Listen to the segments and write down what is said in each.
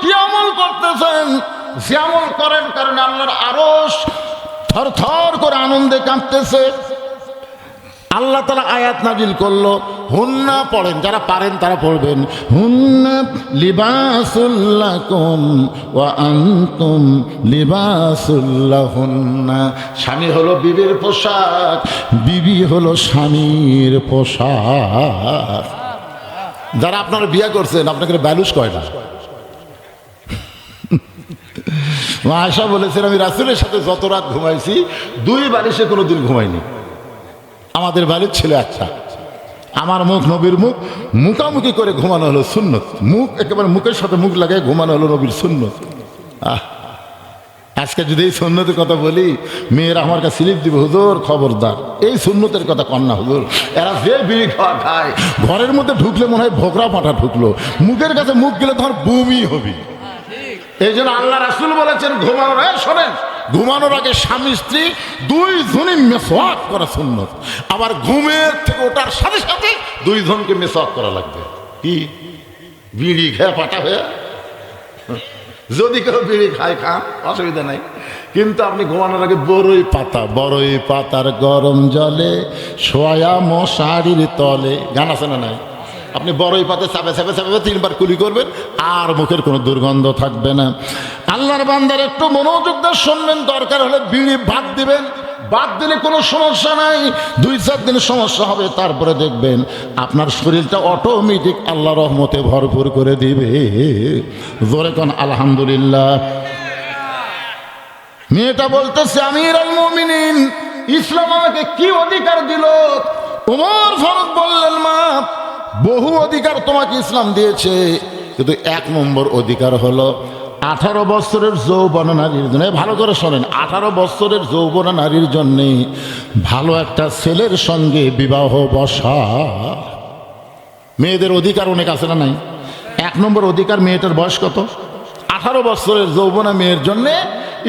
কি আমল করতেছেন? যে আমল করেন কারণে আল্লাহর আরস থর থর করে আনন্দে কাঁপতেছে আল্লাহ তালা আয়াত নাজিল করল, হুন্না পড়েন, যারা পারেন তারা পড়বেন। হুন্না লিবাসুল্লাকুম ওয়া স্বামী হলো বিবির পোশাক, বিবি হলো স্বামীর পোশাক। যারা আপনারা বিয়ে করছেন, আপনাকে ব্যালুস কয়টা আশা বলেছেন, আমি রাসুলের সাথে যত রাত ঘুমাইছি দুই বালিশে কোনো দিন ঘুমাইনি। আমাদের বাড়ির ছেলে একটা আমার মুখ নবীর মুখ, মুখামুখি করে ঘুমানো হলো সুন্নত। মুখ, একেবারে মুখের সাথে মুখ লাগায় ঘুমানো হলো নবীর সুন্নত। আহ, আজকে যদি এই সুন্নতের কথা বলি, মেয়েরা আমার কাছে স্লিপ দিবে, হুজুর, খবরদার। এই সুন্নতের কথা কন্যা হুজুর, এরা যে বিড়ি খাওয়া খায়, ঘরের মধ্যে ঢুকলে মনে হয় ভোকরা পাঠা ঢুকলো। মুখের কাছে মুখ গেলে ধর বমি হবি। এই জন্য আল্লাহ রাসুল বলেছেন, ঘুমানোর শোনেন, ঘুমানোর আগে স্বামী, স্ত্রী দুই জনই মেসওয়াক করা সুন্নত। আবার ঘুমের থেকে ওঠার সাথে সাথে দুই জনকে মেসওয়াক করা লাগবে। কি? বিড়ি খেয়ে পাটা হয়ে? যদি কেউ বিড়ি খায়, খান, অসুবিধা নাই। কিন্তু আপনি ঘুমানোর আগে বড়ই পাতা বড়ই পাতার গরম জলে সোয়া মশারির তলে। গান আছে না নাই? আপনি বড়ই পাতে চাপে চাপে চাপে তিনবার কুলি করবেন, আর মুখের কোনো দুর্গন্ধ থাকবে না। আল্লাহর বান্দার একটু মনোযোগ শুনবেন, দরকার হলে বিড়ি ভাত দিবেন। বাদ দিলে কোনো সমস্যা নাই, দুই চার দিন সমস্যা হবে, তারপরে দেখবেন আপনার শরীরটা অটোমেটিক আল্লাহ রহমতে ভরপুর করে দিবে। জোরে কোন, আলহামদুলিল্লাহ। মেয়েটা বলতেছে, আমির আল ইসলাম আমাকে কি অধিকার দিল? উমর ফারুক বললেন, মা বহু অধিকার তোমাকে ইসলাম দিয়েছে। কিন্তু এক নম্বর অধিকার হলো, আঠারো বছরের যৌবন নারীর জন্য ভালো করে শোনেন, আঠারো বছরের যৌবন নারীর জন্যে ভালো একটা ছেলের সঙ্গে বিবাহ বসা, মেয়েদের অধিকার অনেক আছে না নাই? এক নম্বর অধিকার মেয়েটার বয়স কত? আঠারো বছরের যৌবনা মেয়ের জন্যে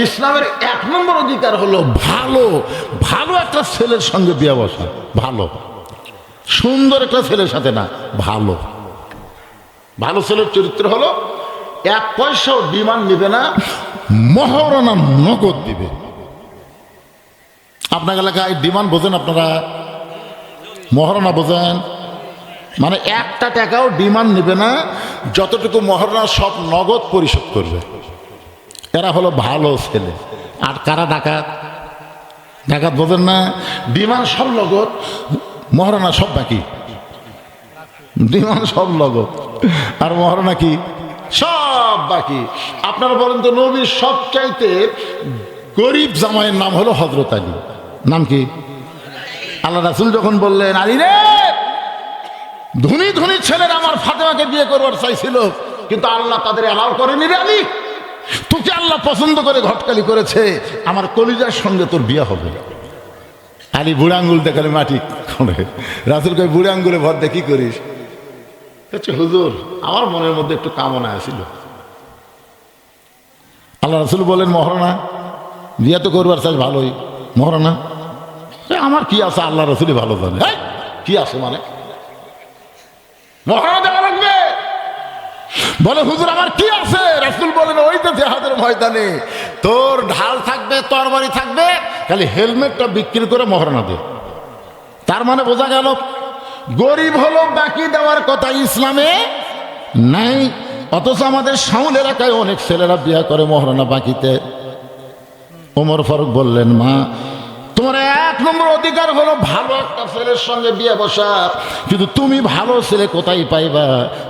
ইসলামের এক নম্বর অধিকার হলো ভালো ভালো একটা ছেলের সঙ্গে বিয়ে বসা, ভালো। সুন্দর একটা ছেলের সাথে না, ভালো। ভালো ছেলের চরিত্র হলো, এক পয়সাও বিমান নেবে না মহারণা নগদ দিবে। আপনার এলাকায় ডিমান্ড বোঝেন আপনারা? মহারণা বোঝেন? মানে একটা টাকাও ডিমান্ড নেবে না, যতটুকু মহারণা সব নগদ পরিশোধ করবে। এরা হলো ভালো ছেলে। আর কারা ডাকাত? ডাকাত বোঝেন না, ডিমান্ড সব নগদ। মহারণা সব বাকি। ডিমান্ড সব নগদ। আর মহারণা কি? সব বাকি। আপনারা বলেন তো নবীর সবচাইতে গরিব জামাইয়ের নাম হলো হজরত আলী। নাম কি? আল্লাহ রাসুল যখন বললেন, আলী রে, ধনী ধনী ছেলেরা আমার ফাতেমাকে বিয়ে করবার চাইছিল, কিন্তু আল্লাহ তাদের অ্যালাউ করেনি রে আলী। তোকে আল্লাহ পছন্দ করে ঘটকালি করেছে। আমার কলিজার সঙ্গে তোর বিয়ে হবে। আলী বুড়া আঙ্গুল দেখালে মাটি রাসুল কই বুড়া আঙ্গুলে ভর কি করিস? হচ্ছে, হুজুর, আমার মনের মধ্যে একটু কামনা আছিল আল্লাহ রাসুল বলেন মহারণা বিয়ে তো করবার চাই ভালোই। মহারণা আমার কি আছে? আল্লাহ রসুলই ভালো জানে। কি আছে মানে? মহারণা বলে, হুজুর, আমার কি আছে? রাসুল বলেন ওই তো জেহাদের ময়দানে। তোর ঢাল থাকবে, তরবারি থাকবে, খালি হেলমেটটা বিক্রি করে মহারণা দে। তার মানে বোঝা গেল, গরিব হলো বাকি দেওয়ার কথা ইসলামে নাই, অথচ আমাদের সাউল এলাকায় অনেক ছেলেরা বিয়া করে মহারণা বাকিতে। ওমর ফারুক বললেন, মা তোমার এক নম্বর অধিকার হলো ভালো একটা ছেলের সঙ্গে বিয়ে বসা। কিন্তু তুমি ভালো ছেলে কোথায় পাইবা?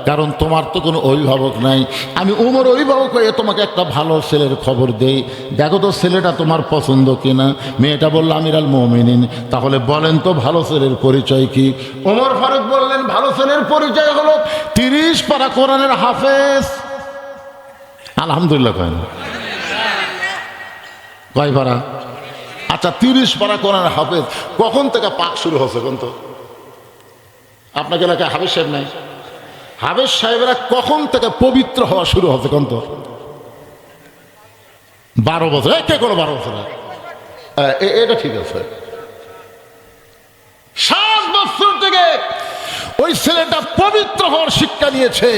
কারণ তোমার তো কোনো অভিভাবক নাই। আমি উমর অভিভাবক হয়ে তোমাকে একটা ভালো ছেলের খবর দেই। দেখো তো ছেলেটা তোমার পছন্দ কিনা? মেয়েটা বলল আমির আল মমিনিন। তাহলে বলেন তো ভালো ছেলের পরিচয় কি? ওমর ফারুক বললেন, ভালো ছেলের পরিচয় হলো তিরিশ পারা কোরআনের হাফেজ। আলহামদুলিল্লাহ কয় কয় পারা? আচ্ছা তিরিশ পারা কোরআন হাফেজ, কখন থেকে পাক শুরু হয়েছে কোন তো? আপনাকে এলাকায় হাফেজ সাহেব নাই? হাফেজ সাহেবরা কখন থেকে পবিত্র হওয়া শুরু হচ্ছে কোন তো? বারো বছর কে কোনো বারো বছর এটা ঠিক আছে। সাত বছর থেকে ওই ছেলেটা পবিত্র হওয়ার শিক্ষা নিয়েছে।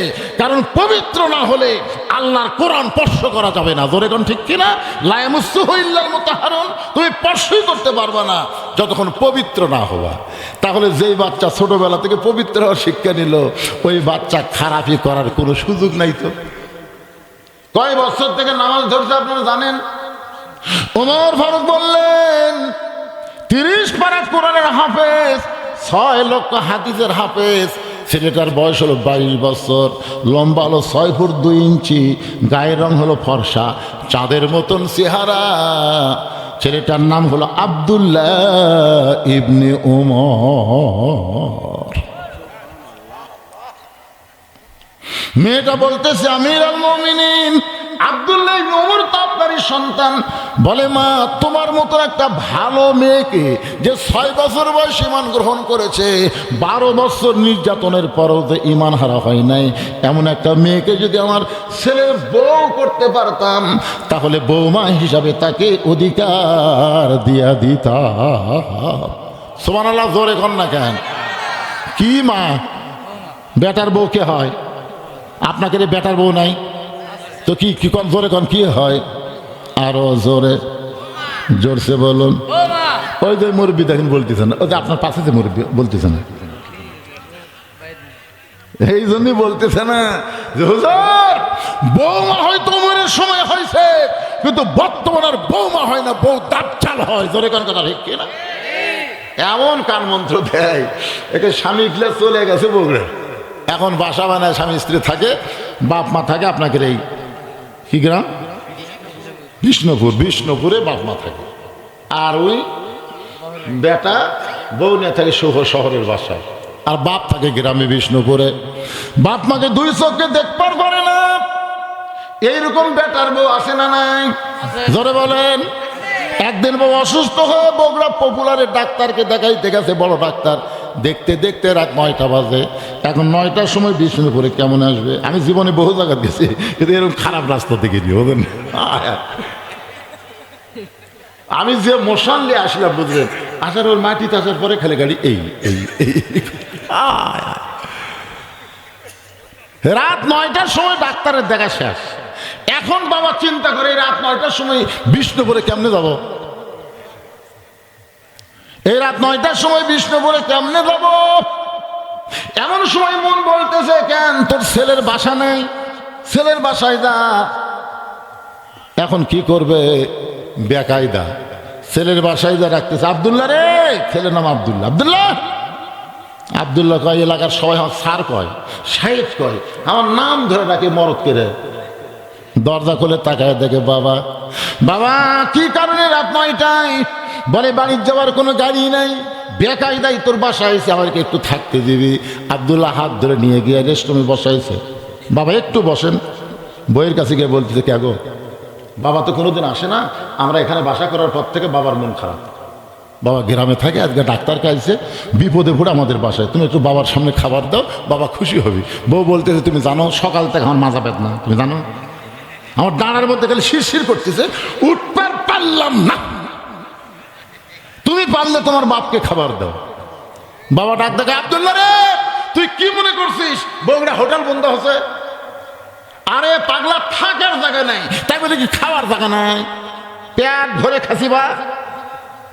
কারণ পবিত্র না হলে আল্লাহর কোরআন স্পর্শ করা যাবে না। জোরে কোন ঠিক কিনা? লায়ামুসু হইল্লার মতো হারুন তুমি স্পর্শই করতে পারবে না যতক্ষণ পবিত্র না হওয়া। তাহলে যেই বাচ্চা ছোটবেলা থেকে পবিত্র হওয়ার শিক্ষা নিল, ওই বাচ্চা খারাপই করার কোনো সুযোগ নাই তো। কয় বছর থেকে নামাজ ধরছে আপনারা জানেন? ওমর ফারুক বললেন, তিরিশ পারা কোরআনের হাফেজ ছয় লক্ষ হাদিসের হাফেজ। ছেলেটার বয়স হলো বাইশ বছর। লম্বা হলো ছয় ফুট দুই ইঞ্চি, গায়ের রং হলো ফর্সা, চাঁদের মতন চেহারা। ছেলেটার নাম হলো আবদুল্লাহ ইবনে ওমর মেয়েটা বলতেছে, আমির আল মমিনিন আবদুল্লাহ সন্তান বলে, মা, তোমার মতো একটা ভালো মেয়েকে যে ছয় বছর বয়স ইমান গ্রহণ করেছে, বারো বছর নির্যাতনের পরও যে ইমান হারা হয় নাই। এমন একটা মেয়েকে যদি আমার ছেলে বউ করতে পারতাম, তাহলে বৌমা হিসাবে তাকে অধিকার দিয়া দিতাম। সোমান আল্লাহ জোরে কর না কেন? কি মা? বেটার বউ কে হয়? আপনাকে বেটার বউ নাই? তো কি কি কম জোরে কন, কি হয়? আরও জোরে, জোরসে বলুন। ওই যে মুরব্বী দেখেন, বলতেছেন ওই যে আপনার পাশে যে মুরব্বী বলতেছে না। এই জন্যই বলতেছে না যে, হুজুর, বৌমা হয়তো উমরের সময় হয়েছে, কিন্তু বর্তমান আর বৌমা হয় না, বউ দাচ্চাল হয়। জোরে কোন কথা ঠিক কিনা? এমন কান মন্ত্র দেয়, একে স্বামী গিলে চলে গেছে বগুড়ে এখন বাসা বানায় স্বামী স্ত্রী থাকে, বাপ মা থাকে আপনাকে এই কি গ্রাম? বিষ্ণুপুর, বিষ্ণুপুরে বাপ মা থাকে। আর ওই বেটা বউ নিয়ে থাকে শুভ শহরের বাসায়। আর বাপ থাকে গ্রামে বিষ্ণুপুরে। বাপ মাকে দুই চোখে দেখবার পারে না। এইরকম বেটার বউ আসে না নাই। জোরে বলেন। একদিন বউ অসুস্থ হয়ে বগুড়া পপুলারের ডাক্তারকে দেখাইতে গেছে, বড় ডাক্তার। দেখতে দেখতে রাত নয়টা বাজে। এখন নয়টার সময় বিষ্ণুপুরে কেমন আসবে? আমি জীবনে বহু জায়গা গেছি, কিন্তু এরকম খারাপ রাস্তা থেকে নিয়ে আমি যে মশান নিয়ে আসলাম, বুঝলেন? আসার ওর মাটিতে আসার পরে খেলে গাড়ি এই এই এই। রাত নয়টার সময় ডাক্তারের দেখা শেষ। এখন বাবা চিন্তা করে রাত নয়টার সময় বিষ্ণুপুরে কেমনে যাব? এই রাত নয়টার সময় বিষ্ণুপুরে কেমনে যাব? এমন সময় মন বলতেছে, কেন তোর ছেলের বাসা নেই? ছেলের বাসায় যা। এখন কি করবে? বেকায়দা। ছেলের বাসায় যা রাখতেছে। আবদুল্লাহ রে, ছেলের নাম আবদুল্লাহ। আবদুল্লাহ? আবদুল্লাহ কয়, এলাকার সবাই আমার সার কয় সাহেব কয়, আমার নাম ধরে ডাকে মরদ করে। দরজা খুলে তাকায় দেখে বাবা বাবা, কি কারণে রাত নয়টায়? বলে, বাড়ির যাওয়ার কোনো গাড়ি নাই। বেকায়দাই তোর বাসায় এসে আমাকে একটু থাকতে দিবি। আবদুল্লাহ হাত ধরে নিয়ে গিয়ে রেস্টরুমে বসাইছে। বাবা, একটু বসেন। বইয়ের কাছে গিয়ে বলতেছে, কে গো? বাবা তো কোনোদিন আসে না। আমরা এখানে বাসা করার পর থেকে বাবার মন খারাপ। বাবা গ্রামে থাকে, আজকে ডাক্তার কাছে বিপদে পড়ে আমাদের বাসায়। তুমি একটু বাবার সামনে খাবার দাও, বাবা খুশি হবে। বউ বলতেছে, তুমি জানো, সকাল থেকে আমার মাজা না তুমি জানো? আমার দাঁড়ার মধ্যে খালি শিরশির করতেছে। উঠবার পারলাম না। তুমি পারলে তোমার বাপকে খাবার দাও। বাবা ডাক দেখে আবদুল্লা রে, তুই কি মনে করছিস? বগুড়া হোটেল বন্ধ হচ্ছে আরে, পাগলা থাকার জায়গা নাই। তাই বলে কি খাওয়ার জায়গা নাই? পেট ভরে খাসিবা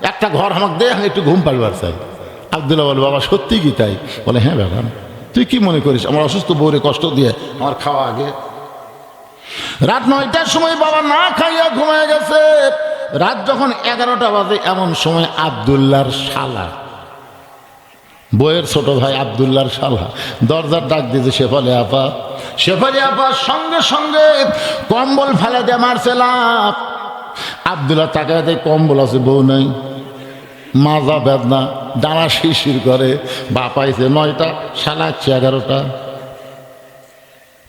একটা ঘর আমাকে দে, আমি একটু ঘুম পাড়বার চাই। আবদুল্লাহ বলে, বাবা, সত্যি কি তাই? বলে হ্যাঁ বাবা। তুই কি মনে করিস? আমার অসুস্থ বউরে কষ্ট দিয়ে আমার খাওয়া আগে। রাত নয়টার সময় বাবা না খাইয়া ঘুমায় গেছে। রাত যখন এগারোটা বাজে, এমন সময় আবদুল্লার শালা। বইয়ের ছোট ভাই আবদুল্লার শালা। দরজার ডাক দিয়েছে, শেফালি আপা। শেফালি আপা, সঙ্গে সঙ্গে কম্বল ফেলে দিয়ে মারছে লাভ আবদুল্লাহ দেয় কম্বল আছে, বউ নাই। মাজা বেদনা, ডানা শিরশির করে। বাপাইছে নয়টা সালাচ্ছে এগারোটা।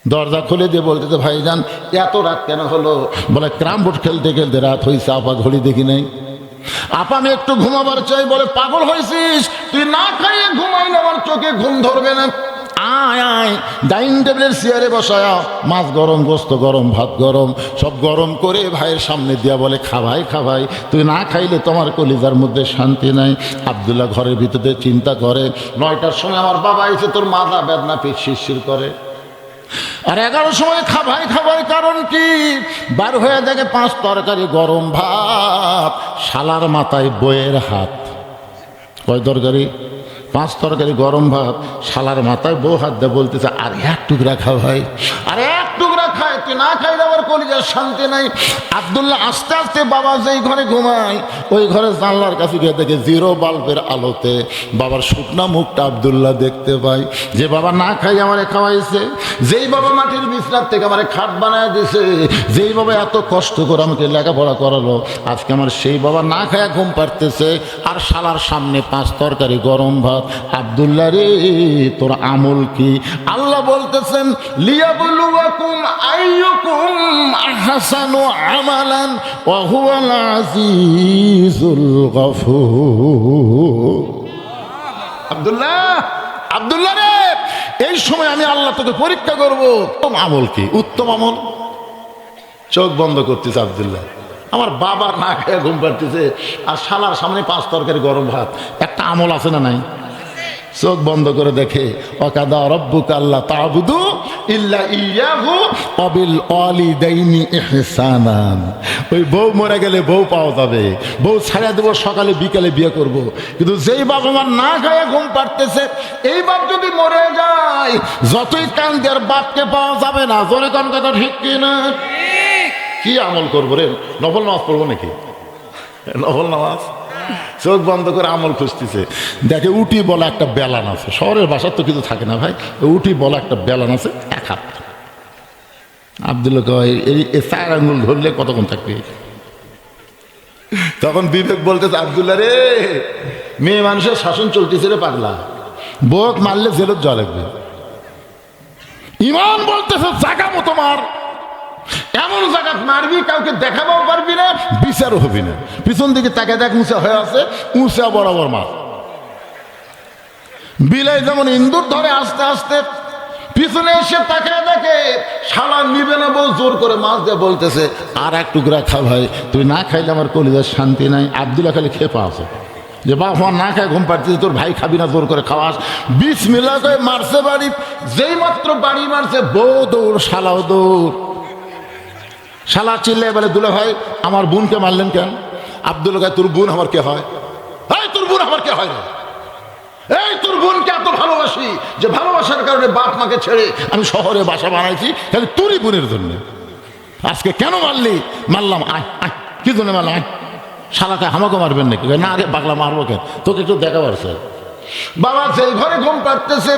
দরজা খুলে দিয়ে বলতেছে ভাইজান, এত রাত কেন হলো? বলে, ক্রাম বোর্ড খেলতে খেলতে রাত হয়েছে আপা ঘড়ি দেখি নাই। আপা, আমি একটু ঘুমাবার চাই। বলে, পাগল হয়েছিস তুই না খাইয়ে ঘুমাইলে আমার চোখে ঘুম ধরবে না। আয় আয়, ডাইনিং টেবিলের চেয়ারে বসায় মাছ গরম, গোস্ত গরম, ভাত গরম, সব গরম করে ভাইয়ের সামনে দিয়া বলে খাভাই খাভাই তুই না খাইলে তোমার কলিজার মধ্যে শান্তি নাই। আবদুল্লাহ ঘরের ভিতরে চিন্তা করে, নয়টার সময় আমার বাবা এসে তোর মাথা বেদনা পিঠ শিরশির করে। আর এগারো সময় খাবাই খাবাই কারণ কি? বার হয়ে দেখে পাঁচ তরকারি গরম ভাত, শালার মাথায় বইয়ের হাত। কয় তরকারি? পাঁচ তরকারি গরম ভাত, শালার মাথায় বউ হাত দিয়ে বলতেছে, আর এক টুকরা খাওয়াই আর তুই না খাইলে আবার কলিজার শান্তি নাই। আবদুল্লাহ আস্তে আস্তে বাবা যেই ঘরে ঘুমায়, ওই ঘরে জানলার কাছে গিয়ে দেখে জিরো বাল্বের আলোতে বাবার শুকনা মুখটা আবদুল্লাহ দেখতে পাই যে বাবা না খাই আমারে খাওয়াইছে, যেই বাবা মাটির বিছনার থেকে আমারে খাট বানায় দিছে, যেই বাবা এত কষ্ট করে আমাকে লেখাপড়া করালো, আজকে আমার সেই বাবা না খায়া ঘুম পারতেছে আর শালার সামনে পাঁচ তরকারি, গরম ভাত। আবদুল্লাহ রে, তোর আমল কি? আল্লাহ বলতেছেন, লিয়াবলুয়াকুম আইয়ুকুম আহসানু আমালান ওয়া হুয়াল আজিজুল গফুর আব্দুল্লাহ আব্দুল্লাহ রে, এই সময় আমি আল্লাহ তোকে পরীক্ষা করব। উত্তম আমল কি? উত্তম আমল? চোখ বন্ধ করতেছে আবদুল্লাহ। আমার বাবা না খেয়ে ঘুম পাড়তেছে, আর শালার সামনে পাঁচ তরকারি গরম ভাত। একটা আমল আছে না নাই? চোখ বন্ধ করে দেখে অকাদা রব্বুক আল্লাহ তাবুদু ইল্লা ইয়াহু অবিল অলিদাইনি ইহসানান ওই বউ মরে গেলে বউ পাওয়া যাবে। বউ ছাড়া দেবো সকালে বিকালে বিয়ে করব। কিন্তু যেই বাপ আমার না খায় ঘুম পাড়তেছে এই বাপ যদি মরে যায় যতই কান দেওয়ার বাপকে পাওয়া যাবে না। জোরে কান কথা ঠিক কিনা কি আমল করব রে? নফল নামাজ পড়ব নাকি? নফল নামাজ? চোখ বন্ধ করে আমল খুঁজতেছে। দেখে উটি বলা একটা বেলান আছে। শহরের বাসার তো কিছু থাকে না ভাই। উটি বলা একটা বেলান আছে, এক হাত। আবদুল্লাহ কয়, এই চার আঙুল ধরলে কতক্ষণ থাকবে? তখন বিবেক বলতেছে আবদুল্লাহ রে মেয়ে মানুষের শাসন চলতেছে রে পাগলা। বোক মারলে জেলত জল লাগবে। ইমান বলতেছে জাগা মতো মার এমন জায়গা মারবি, কাউকে দেখাবও পারবি না, বিচারও হবি না। পিছন দিকে তাকে দেখ, উঁচা হয়ে আছে, উঁচা বরাবর মার। বিলাই যেমন ইন্দুর ধরে আস্তে আস্তে পিছনে এসে তাকে দেখে, শালা নিবে না বউ, জোর করে মাছ দিয়ে বলতেছে, আর এক টুকরা খা ভাই, তুই না খাইলে আমার কলিজার শান্তি নাই। আবদুল্লাহ খালি খেপা আছে। যে বাপ, আমার না খায় ঘুম পাড়তেছে, তোর ভাই খাবি না, জোর করে খাওয়াস। বিষ মিলা করে মারছে বাড়ি যেই মাত্র বাড়ি মারছে, বউ দৌড়, শালাও দৌড়। শালা চিল্লে বলে, দুলে ভাই, আমার বোনকে মারলেন কেন? আব্দুল গায়, তোর বোন আমার কে হয়? তোর বোন আমার কে হয় এই, তোর বোনকে এত ভালোবাসি যে ভালোবাসার কারণে বাপ মাকে ছেড়ে আমি শহরে বাসা বানাইছি, তাহলে তোরই বোনের জন্য। আজকে কেন মারলি? মারলাম, আয় আয়, কি জন্য মারলাম? আয়। শালাকে আমাকে মারবেন নাকি? না আরে পাগলা, মারবো কেন? তোকে একটু দেখাবার, স্যার। বাবা যেই ঘরে ঘুম পাড়তেছে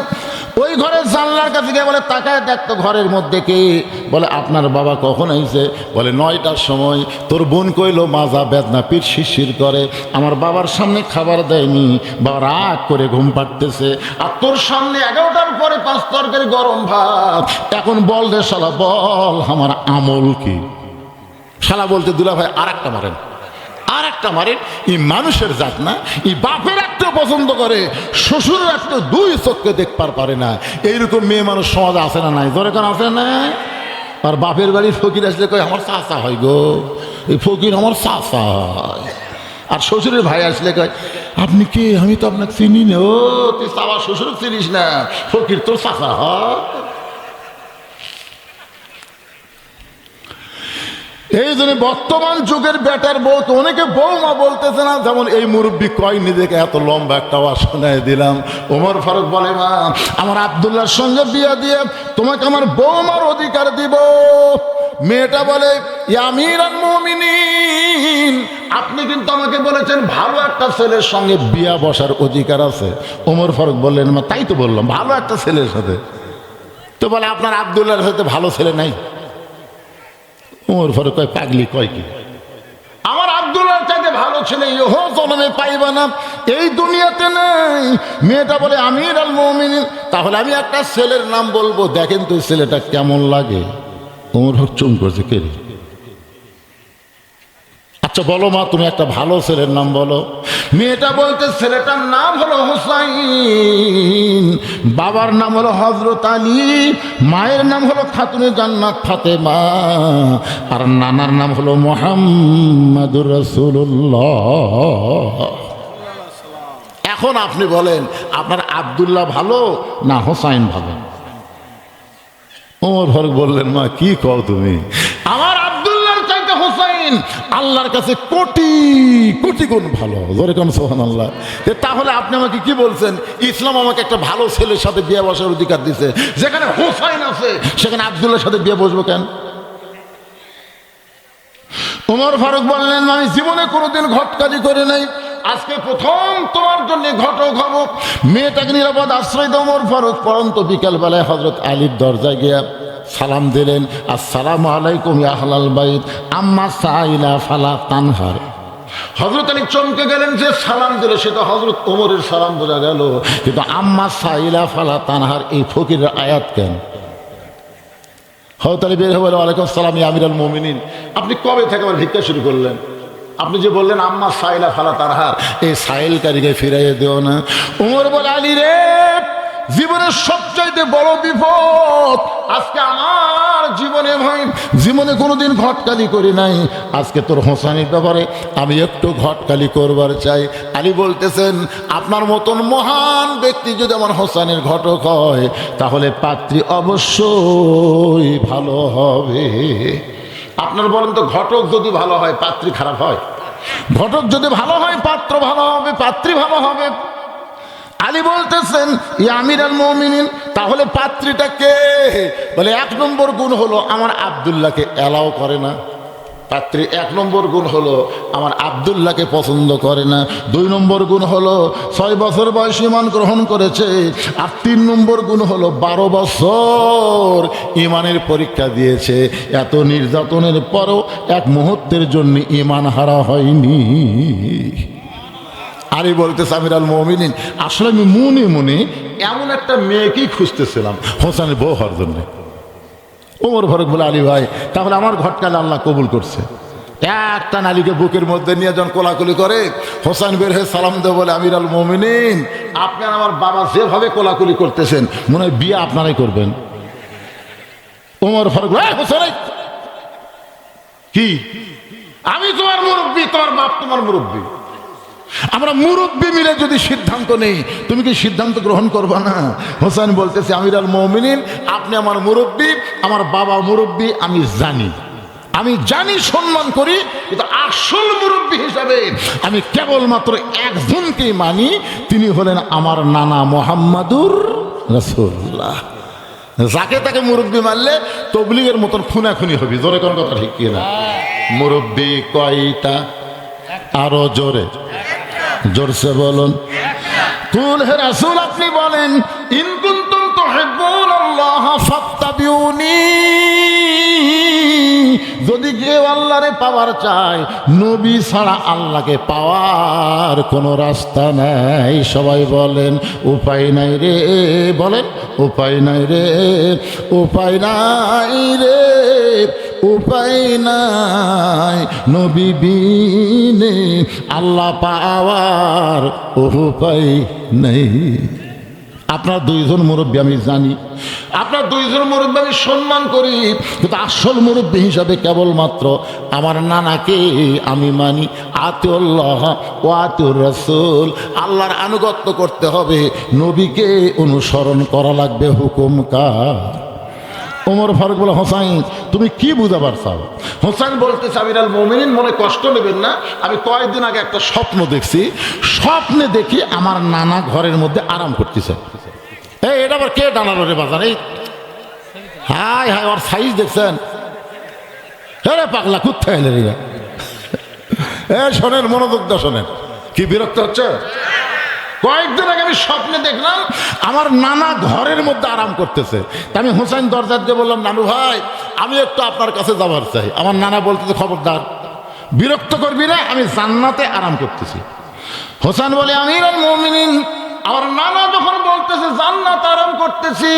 ওই ঘরে জানলার কাছে গিয়ে বলে, তাকায় দেখতো ঘরের মধ্যে কে? বলে, আপনার বাবা কখন আইছে? বলে, নয়টার সময়। তোর বোন কইলো মাজা বেদনা, পিঠ শিরশির করে। আমার বাবার সামনে খাবার দেয়নি। বাবা রাগ করে ঘুম পাড়তেছে। আর তোর সামনে এগারোটার পরে পাঁচ তরকারি, গরম ভাত। এখন বল রে শালা, বল, আমার আমল কি? শালা বলতে দুলা ভাই আর একটা মারেন। আর একটা মারেন, এই মানুষের জাত না, এই বাপের একটা পছন্দ করে, শ্বশুরের একটা দুই চোখকে দেখবার পারে না। এইরকম মেয়ে মানুষ সমাজে আসে না নাই? ধরে কেন আসে না? আর বাপের বাড়ির ফকির আসলে কয়, আমার চাচা হয় গো। এই ফকির আমার চাচা হয়। আর শ্বশুরের ভাই আসলে কয়, আপনি কে? আমি তো আপনাকে চিনি না। ও, তুই আমার শ্বশুর চিনিস না। ফকির তোর চাচা হয়। এই জন্য বর্তমান যুগের বেটার বউ, তো অনেকে বৌমা বলতেছে না, যেমন এই মুরব্বী কয়, নিজেকে এত লম্বা একটা শোনায় দিলাম। ওমর ফারুক বলে, মা, আমার আবদুল্লাহর সঙ্গে বিয়ে দিয়ে তোমাকে আমার বৌমার অধিকার দিব। মেয়েটা বলে মমিনিন, আপনি কিন্তু আমাকে বলেছেন ভালো একটা ছেলের সঙ্গে বিয়া বসার অধিকার আছে। ওমর ফারুক বললেন, মা, তাই তো বললাম, ভালো একটা ছেলের সাথে। তো বলে, আপনার আবদুল্লাহর সাথে ভালো ছেলে নাই। ওমর ফারুক কয়, পাগলি কয় কি? আমার আব্দুল্লাহ চাইতে ভালো ছেলে ইহো জনমে পাইবা না। এই দুনিয়াতে নাই। মেয়েটা বলে, আমির আল মমিন তাহলে আমি একটা ছেলের নাম বলব। দেখেন তো ছেলেটা কেমন লাগে। ওমর ফারুক চুম করছে, কে আচ্ছা বলো মা, তুমি একটা ভালো ছেলের নাম বলো। মেয়েটা বলতে ছেলেটার নাম হলো হুসাইন। বাবার নাম হলো হজরত আলী। মায়ের নাম হলো খাতুনে জান্নাত ফাতেমা। আর নানার নাম হলো মোহাম্মদুর রসুল্লাহ এখন আপনি বলেন, আপনার আব্দুল্লাহ ভালো না হোসাইন ভালো? ওমর ফারুক বললেন, মা, কি কও তুমি? আমার চাইতে আল্লাহর কাছে কোটি কোটি গুণ ভালো। ধরে কোন সোহান আল্লাহ তাহলে আপনি আমাকে কি বলছেন? ইসলাম আমাকে একটা ভালো ছেলের সাথে বিয়ে বসার অধিকার দিছে। যেখানে হোসাইন আছে, সেখানে আব্দুল্লাহর সাথে বিয়ে বসবো কেন? তোমার ফারুক বললেন, আমি জীবনে কোনোদিন ঘটকাজি করে নাই। আজকে প্রথম তোমার জন্য ঘটক হব। মেয়েটাকে নিরাপদ আশ্রয় দেয় ফারুক, পরন্ত বিকালবেলায় হজরত আলীর দরজায় গিয়া সালাম দিলেন, আসসালামু আলাইকুম আহলাল বাইত, আম্মা সাইলা ফালা তানহার। হজরত আলী চমকে গেলেন যে সালাম দিল সেটা হজরত ওমরের সালাম বোঝা গেল। কিন্তু আম্মা সাইলা ফালা তানহার, এই ফকিরের আয়াত কেন? হতালি বের হয়ে ওয়ালাইকুম সালাম আমিরাল মোমিনিন। আপনি কবে থেকে আবার ভিক্ষা শুরু করলেন? আপনি যে বললেন, আম্মা সাইলা ফালা তারহার এই সাইলকারীকে ফিরাইয়ে দিও না। উমর বলে, আলী রে! জীবনের সবচাইতে বড় বিপদ। আজকে আমার জীবনে ভাই, জীবনে কোনোদিন ঘটকালি করি নাই। আজকে তোর হোসানির ব্যাপারে আমি একটু ঘটকালি করবার চাই। আলী বলতেছেন, আপনার মতন মহান ব্যক্তি যদি আমার হোসানের ঘটক হয়, তাহলে পাত্রী অবশ্যই ভালো হবে। আপনার বলেন তো, ঘটক যদি ভালো হয়, পাত্রী খারাপ হয়? ঘটক যদি ভালো হয়, পাত্র ভালো হবে, পাত্রী ভালো হবে। আলী বলতেছেন ই আমির আল মমিনিন, তাহলে পাত্রীটা কে? বলে, এক নম্বর গুণ হলো আমার আবদুল্লাহকে এলাও করে না। পাত্রী এক নম্বর গুণ হলো আমার আবদুল্লাহকে পছন্দ করে না। দুই নম্বর গুণ হলো ছয় বছর বয়স ইমান গ্রহণ করেছে। আর তিন নম্বর গুণ হলো বারো বছর ইমানের পরীক্ষা দিয়েছে। এত নির্যাতনের পরও এক মুহূর্তের জন্য ইমান হারা হয়নি। আরে বলতে সামির আল মমিনিন, আসলে আমি মনে মনে, এমন একটা মেয়েকেই খুঁজতেছিলাম, হোসেনের বউ হওয়ার জন্য। ওমর ফারুক বলে আলী ভাই, তাহলে আমার ঘটকালে আল্লাহ কবুল করছে। একটা নালীকে বুকের মধ্যে নিয়ে যখন কোলাকুলি করে, হোসেন বের হয়ে সালাম দেব বলে আমির আল মমিনিন আপনার আমার বাবা যেভাবে কোলাকুলি করতেছেন, মনে হয় বিয়ে আপনারাই করবেন। ওমর ফারুক, "এই হোসেন কি? আমি তোমার মুরব্বী, তোমার বাপ তোমার মুরব্বী। আমরা মুরব্বী মিলে যদি সিদ্ধান্ত নেই, তুমি কি সিদ্ধান্ত গ্রহণ করবা না? হোসেন বলতেছে, আমির আল মমিনিন, আপনি আমার মুরব্বী, আমার বাবা মুরব্বী, আমি জানি। আমি জানি, সম্মান করি, কিন্তু আসল মুরব্বী হিসাবে আমি কেবলমাত্র একজনকেই মানি, তিনি হলেন আমার নানা মোহাম্মদুর রসুল্লাহ যাকে তাকে মুরব্বী মারলে তবলিগের মতন খুনাখুনি হবি, জোরে কোন কথা ঠিক কিনা? মুরব্বী কয়টা? আরও জোরে। জোরসে বলুন। কুল হে রাসূল, আপনি বলেন, ইন কুনতুম তুহিব্বুন আল্লাহ ফাত্তাবিউনি। যদি কেউ আল্লাহরে পাওয়ার চায়, নবী ছাড়া আল্লাহকে পাওয়ার কোনো রাস্তা নাই। সবাই বলেন, উপায় নাই রে। বলেন, উপায় নাই রে। উপায় নাই রে। উপায় নাই নবী আল্লাহ পাওয়ার উপায় নেই। আপনার দুইজন মুরব্বী আমি জানি। আপনার দুইজন মুরব্বী আমি সম্মান করি। কিন্তু আসল মুরব্বী হিসাবে কেবলমাত্র আমার নানাকে আমি মানি। আতিউল্লাহ ও আতিউর রসুল আল্লাহর আনুগত্য করতে হবে। নবীকে অনুসরণ করা লাগবে হুকুম কার? ওমর ফারুক বলে, হোসাইন, তুমি কি বুঝাবার চাও? হোসাইন বলতে সাবির আল মোমিনিন, মনে কষ্ট নেবেন না। আমি কয়েকদিন আগে একটা স্বপ্ন দেখছি। স্বপ্নে দেখি আমার নানা ঘরের মধ্যে আরাম করতেছে। এই, এটা আবার কে ডানালো রে বাজার? এই হাই হাই ওর সাইজ দেখছেন? হ্যাঁ পাগলা, কোথায় এলে রে? এ শোনেন মনোযোগ দা শোনেন। কি বিরক্ত হচ্ছে? কয়েকদিন আগে আমি স্বপ্নে দেখলাম আমার নানা ঘরের মধ্যে আরাম করতেছে। তা আমি হোসেন দরজার দিয়ে বললাম, নানু ভাই, আমি একটু আপনার কাছে যাবার চাই। আমার নানা বলতেছে, খবরদার বিরক্ত করবি না, আমি জান্নাতে আরাম করতেছি। হোসেন বলে আল মমিনিন, আমার নানা যখন বলতেছে, জান্নাত আরাম করতেছি,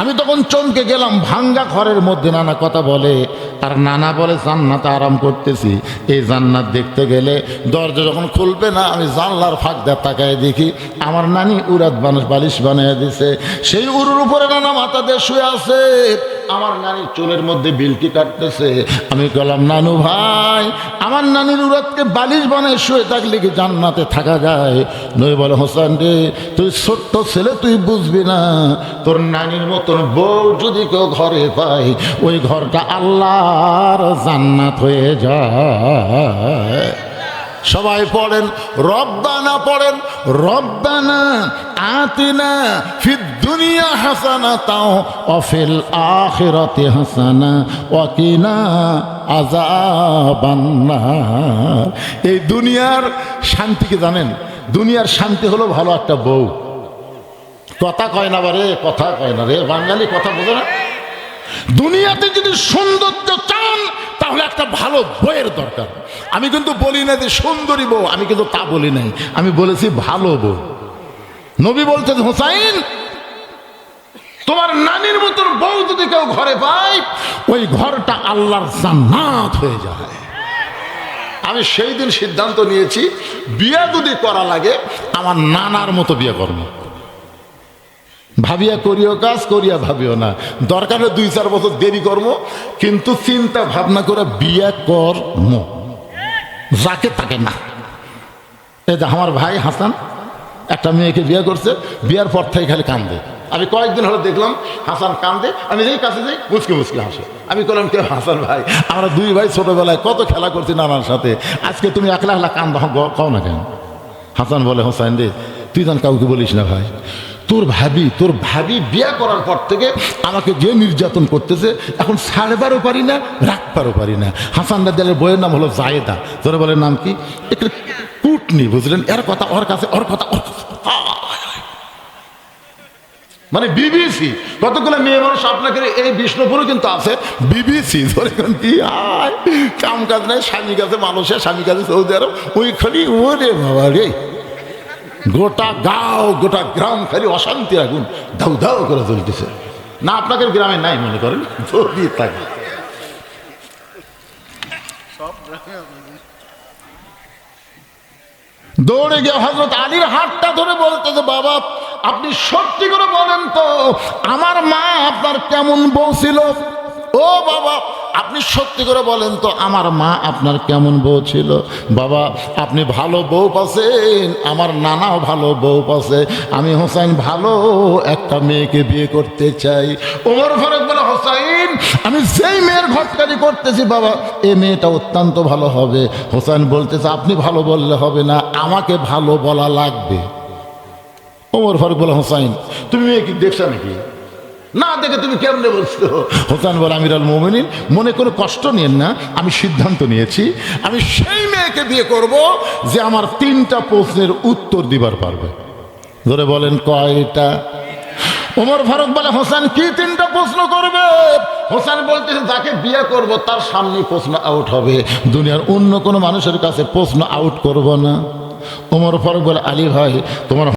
আমি তখন চমকে গেলাম, ভাঙ্গা ঘরের মধ্যে নানা কথা বলে আর নানা বলে জান্নাতে আরাম করতেছি। এই জান্নাত দেখতে গেলে দরজা যখন খুলবে না, আমি জানলার ফাঁক দেয় তাকায় দেখি আমার নানি উরাত বানুষ বালিশ বানিয়ে দিছে। সেই উরুর উপরে নানা মাথা শুয়ে আছে। আমার নানি চুলের মধ্যে বিলকি কাটতেছে। আমি বললাম, নানু ভাই, আমার নানির উরাতকে বালিশ বানায় শুয়ে থাকলে কি জান্নাতে থাকা যায়? নই বলে, হোসেন রে, তুই ছোট্ট ছেলে, তুই বুঝবি না। তোর নানির মতন বউ যদি কেউ ঘরে পায়, ওই ঘরটা আল্লাহর জান্নাত হয়ে যায়। সবাই পড়েন, রব্বানা পড়েন, রব্বানা আতিনা ফিদ দুনিয়া হাসানা, তাও অফিল আখিরাতে হাসানা, ওয়াকিনা আযাবান্নার। এই দুনিয়ার শান্তিকে জানেন? দুনিয়ার শান্তি হলো ভালো একটা বউ। কথা কয় না বারে, কথা কয় না রে, বাঙালি কথা বোঝে না। দুনিয়াতে যদি সৌন্দর্য চান, তাহলে একটা ভালো বইয়ের দরকার। আমি কিন্তু বলি না যে সুন্দরী বউ, আমি কিন্তু তা বলি নাই। আমি বলেছি ভালো বউ। নবী বলছেন, হোসাইন, তোমার নানির মতন বউ যদি কেউ ঘরে পায়, ওই ঘরটা আল্লাহর জান্নাত হয়ে যায়। আমি সেই দিন সিদ্ধান্ত নিয়েছি, বিয়ে যদি করা লাগে, আমার নানার মতো বিয়ে করব। ভাবিয়া করিও কাজ, করিয়া ভাবিও না। দরকারে দুই চার বছর দেরি করব, কিন্তু চিন্তা ভাবনা করে বিয়ে কর্ম যাকে তাকে না। এই যে আমার ভাই হাসান, একটা মেয়েকে বিয়ে করছে, বিয়ের পর থেকে খালি কান্দে। আমি কয়েকদিন হলো দেখলাম হাসান কান্দে, আমি যেই কাছে যাই, মুচকে মুচকে হাসে। আমি বললাম কেউ হাসান ভাই? আমরা দুই ভাই ছোটবেলায় কত খেলা করছি নানার সাথে। আজকে তুমি একলা একলা কান্দ কও না কেন? হাসান বলে, হোসাইন রে, তুই তখন কাউকে বলিস না ভাই। তোর ভাবি তোর ভাবি বিয়া করার পর থেকে আমাকে যে নির্যাতন করতেছে, এখন ছাড়বারও পারি না, রাখবারও পারি না। হাসান রাজ্জালের বইয়ের নাম হলো জায়েদা। তোর বলে নাম কি? একটু কুটনি, বুঝলেন? এর কথা, ওর কাছে, ওর কথা মানে বিবিসি। কতগুলো মেয়ে মানুষ আপনাকে এই বিষ্ণুপুরও কিন্তু আছে? বিবিসি। ধরে কি কাম কাজ নাই, স্বামী কাছে মানুষের, স্বামী কাছে সৌদি আরব। ওইখানে ওরে বাবা রে। গোটা গাঁও, গোটা গ্রাম খালি অশান্তি আগুন ধাউ দাউ করে চলতেছে না, আপনাদের গ্রামে নাই, মনে করেন? থাকে। দৌড়ে গিয়ে হজরত আলীর হাতটা ধরে বলতেছে, বাবা, আপনি সত্যি করে বলেন তো, আমার মা আপনার কেমন বউ ছিল? ও বাবা, আপনি সত্যি করে বলেন তো, আমার মা আপনার কেমন বউ ছিল? বাবা, আপনি ভালো বউ পাচ্ছেন, আমার নানাও ভালো বউ পাশে আমি হোসাইন ভালো একটা মেয়েকে বিয়ে করতে চাই। ওমর ফারুক বলে, হোসাইন, আমি যেই মেয়ের ঘটকারি করতেছি, বাবা, এ মেয়েটা অত্যন্ত ভালো হবে। হোসাইন বলতেছে, আপনি ভালো বললে হবে না, আমাকে ভালো বলা লাগবে। ওমর ফারুক বলে, হোসাইন, তুমি মেয়ে কি দেখছ নাকি? না দেখে তুমি কেমনে বলছো হোসান বলে, আমিরাল মোমিনিন, মনে কোনো কষ্ট নিয়েন না, আমি সিদ্ধান্ত নিয়েছি, আমি সেই মেয়েকে বিয়ে করব যে আমার তিনটা প্রশ্নের উত্তর দিবার পারবে। ধরে বলেন, কয়টা? ওমর ফারুক বলে, হোসেন কি তিনটা প্রশ্ন করবে? হোসেন বলতেছে, যাকে বিয়ে করব, তার সামনে প্রশ্ন আউট হবে। দুনিয়ার অন্য কোনো মানুষের কাছে প্রশ্ন আউট করব না। ওমর ফারুক বলে, আলী ভাই, তোমার